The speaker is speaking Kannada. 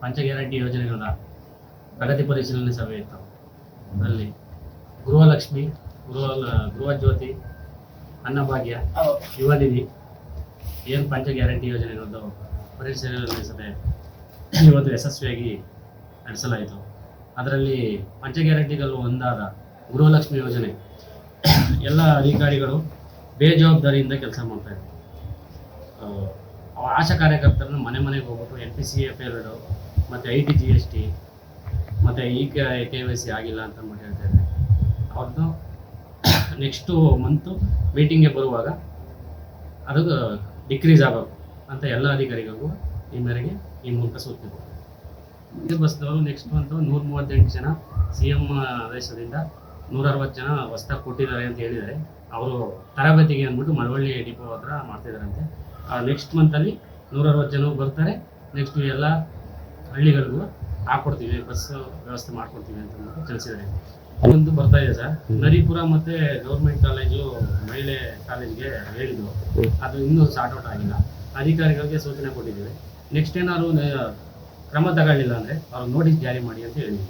ಪಂಚ ಗ್ಯಾರಂಟಿ ಯೋಜನೆಗಳ ಪ್ರಗತಿ ಪರಿಶೀಲನೆ ಸಭೆ ಇತ್ತು. ಅಲ್ಲಿ ಗೃಹಲಕ್ಷ್ಮಿ ಗೃಹ ಗೃಹಜ್ಯೋತಿ ಅನ್ನಭಾಗ್ಯ ಯುವನಿಧಿ ಏನು ಪಂಚ ಗ್ಯಾರಂಟಿ ಯೋಜನೆಗಳದ್ದು ಪರಿಶೀಲನೆ ಸಭೆ ಇವತ್ತು ಯಶಸ್ವಿಯಾಗಿ ನಡೆಸಲಾಯಿತು. ಅದರಲ್ಲಿ ಪಂಚ ಗ್ಯಾರಂಟಿಗಳು ಒಂದಾದ ಗೃಹಲಕ್ಷ್ಮಿ ಯೋಜನೆ. ಎಲ್ಲ ಅಧಿಕಾರಿಗಳು ಬೇಜವಾಬ್ದಾರಿಯಿಂದ ಕೆಲಸ ಮಾಡ್ತಾ ಇದ್ದಾರೆ ಆ, ಆಶಾ ಕಾರ್ಯಕರ್ತರನ್ನು ಮನೆ ಮನೆಗೆ ಹೋಗ್ಬಿಟ್ಟು ಎನ್ ಪಿ ಸಿ ಎಫ್ ಎರಡು ಮತ್ತು I T G S T ಮತ್ತು ಈ ಕೆ ವೈ ಸಿ ಆಗಿಲ್ಲ ಅಂತ ಅಂದ್ಬಿಟ್ಟು ಹೇಳ್ತಾ ಇದ್ದಾರೆ. ಅವ್ರದ್ದು ನೆಕ್ಸ್ಟು ಮಂತು ಮೀಟಿಂಗ್ಗೆ ಬರುವಾಗ ಅದು ಡಿಕ್ರೀಸ್ ಆಗಬೇಕು ಅಂತ ಎಲ್ಲ ಅಧಿಕಾರಿಗಳಿಗೂ ಈ ಮೇರೆಗೆ ಈ ಮೂಲಕ ಕೊಡ್ತಾರೆ ಈ ಬಸ್ದವರು ನೆಕ್ಸ್ಟ್ ಮಂತು ನೂರ ಮೂವತ್ತೆಂಟು ಜನ ಸಿ ಎಂ ಆದೇಶದಿಂದ ನೂರ ಅರವತ್ತು ಜನ ಹೊಸ್ದಾಗಿ ಕೊಟ್ಟಿದ್ದಾರೆ ಅಂತ ಹೇಳಿದ್ದಾರೆ. ಅವರು ತರಬೇತಿಗೆ ಅಂದ್ಬಿಟ್ಟು ಮಳವಳ್ಳಿ ಡಿಪೋ ಹತ್ರ ಮಾಡ್ತಿದ್ದಾರಂತೆ ನೆಕ್ಸ್ಟ್ ಮಂತಲ್ಲಿ ನೂರ ಅರವತ್ತು ಜನ ಬರ್ತಾರೆ. ನೆಕ್ಸ್ಟ್ ಎಲ್ಲ ಹಳ್ಳಿಗಳಿಗೂ ಹಾಕ್ಕೊಡ್ತೀವಿ ಬಸ್ ವ್ಯವಸ್ಥೆ ಮಾಡ್ಕೊಡ್ತೀವಿ ಅಂತ ತಿಳಿಸಿದ್ದಾರೆ ಒಂದು ಬರ್ತಾ ಇದೆ ಸರ್. ನರಿಪುರ ಮತ್ತೆ ಗೌರ್ಮೆಂಟ್ ಕಾಲೇಜು ಮಹಿಳೆ ಕಾಲೇಜ್ಗೆ ಹೇಳಿದ್ರು ಅದು ಇನ್ನೂ ಸಾರ್ಟ್ ಔಟ್ ಆಗಿಲ್ಲ. ಅಧಿಕಾರಿಗಳಿಗೆ ಸೂಚನೆ ಕೊಟ್ಟಿದ್ದೀವಿ. ನೆಕ್ಸ್ಟ್ ಏನಾದ್ರು ಕ್ರಮ ತಗೊಳ್ಳಿಲ್ಲ ಅಂದ್ರೆ ಅವ್ರಿಗೆ ನೋಟಿಸ್ ಜಾರಿ ಮಾಡಿ ಅಂತ ಹೇಳಿದ್ವಿ